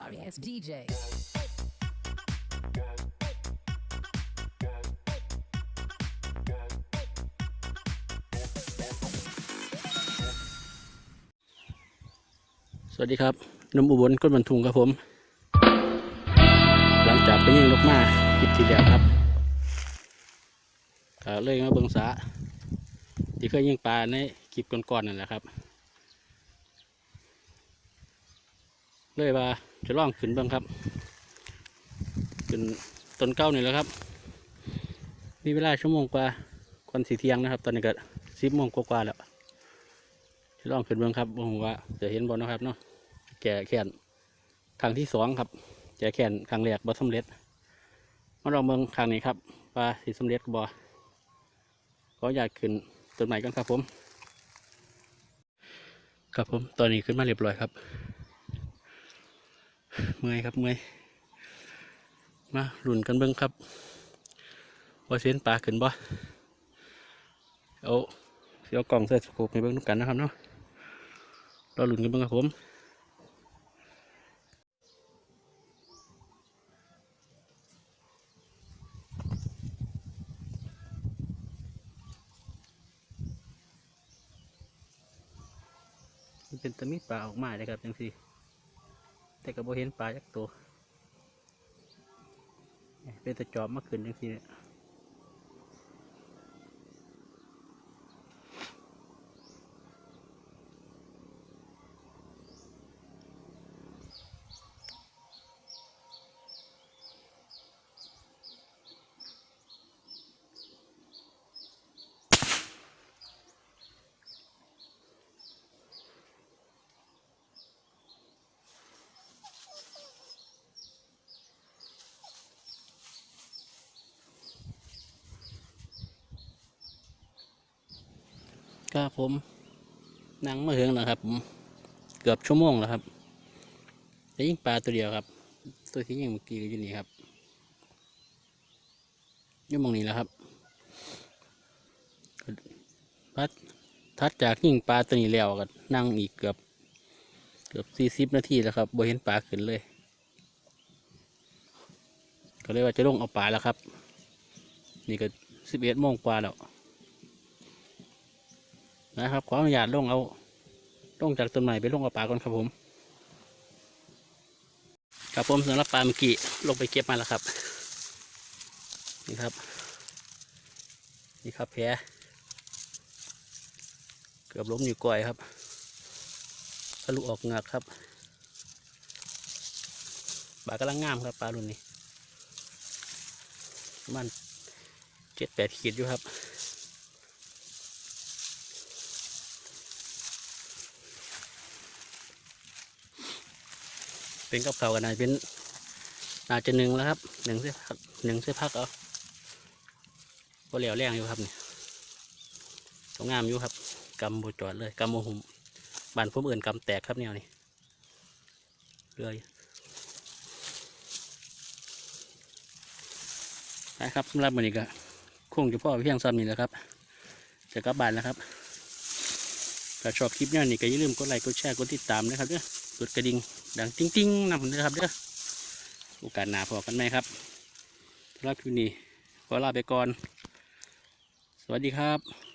Sorry ass DJ. สวัสดีครับหนมอุบลก้นบรรทุงครับผม หลังจากไปยิงนกมาคลิปที่แล้วครับก็เลยมาเบิงสาที่เคยยิงปลาในคลิปก่อนๆนั่นแหละครับ เลยว่า จะล่องขึ้นบ้างครับ ขึ้นต้นเก้านี่แหละครับ มีเวลาชั่วโมงกว่าควันสีเที่ยงนะครับ ตอนนี้ก็สิบโมงกว่าแล้วจะล่องขึ้นบ้างครับผมว่าจะเห็นบอลนะครับเนาะแก่แขนครั้งที่สองครับแก่แขนครั้งแรกบ่สำเร็จมาลองเมืองครั้งนี้ครับว่าสิสำเร็จบ่ขออยากขึ้นต้นไม้กันครับผม ครับผมตอนนี้ขึ้นมาเรียบร้อยครับ เมื่อยครับเมื่อยมาหลุนกันเบิ้งครับว่าเส้นปลาขึ้นบ่เอาเสียวกล่องใส่สกูปให้เบิ้งนุกันนะครับเนาะเรอลุ่นกันเบิ้งครับผมเป็นตะมีปลาออกมาเลยครับจังสิ แต่ก็บ่เห็นปลาจักตัวเป็นตะจอบมาขึ้นจังสิเนี่ย ก็ผมนั่งมาถึงแล้วครับผมเกือบชั่วโมงแล้วครับแต่ยิงปลาตัวเดียวครับ ตัวที่ยิงเมื่อกี้ก็อยู่นี่ครับอยู่มองนี้แล้วครับพัดทัดจากยิงปลาตัวนี้แล้วก็นั่งอีกเกือบ เกือบสี่สิบนาทีแล้วครับบ่เห็นปลาขึ้นเลย ก็เลยว่าจะลงเอาปลาแล้วครับ นี่ก็สิบเอ็ดโมงกว่าแล้ว นะครับขออนุญาตลงเอาลงจากต้นไม้ไปลงเอาปลาก่อนครับผมครับผมสำหรับปลาเมื่อกี้ลงไปเก็บมาแล้วครับ นี่ครับ นี่ครับแผลเกือบล้มอยู่ก่อยครับทะลุออกงือกครับปลากำลังงามครับปลารุ่นนี้ประมันเจ็ดแปดขีดอยู่ครับ เป็นกับเขากันนะเป็นน่าจะหนึ่งแล้วครับหนึ่งเสื้อพักหนึ่งเสื้อพักเอาก็เหลียวแรงอยู่ครับนี่สวยงามอยู่ครับกำโบจอดเลยกำโมหุมบานผมอื่นกำแตกครับแนวนี้เลยนะครับสำหรับวันนี้ก็คงจะพ่อเพียงซ้ำนี่แหละครับจะกลับบ้านแล้วครับถ้าชอบคลิปนี้นี่ก็อย่าลืมกดไลค์กดแชร์กดติดตามนะครับเด้อกดกระดิ่ง ดังติ้งติ้งๆนำเลยครับเด้อโอกาสหนาพอกันไหมครับสำหรับคลิปนี้ขอลาไปก่อน สวัสดีครับ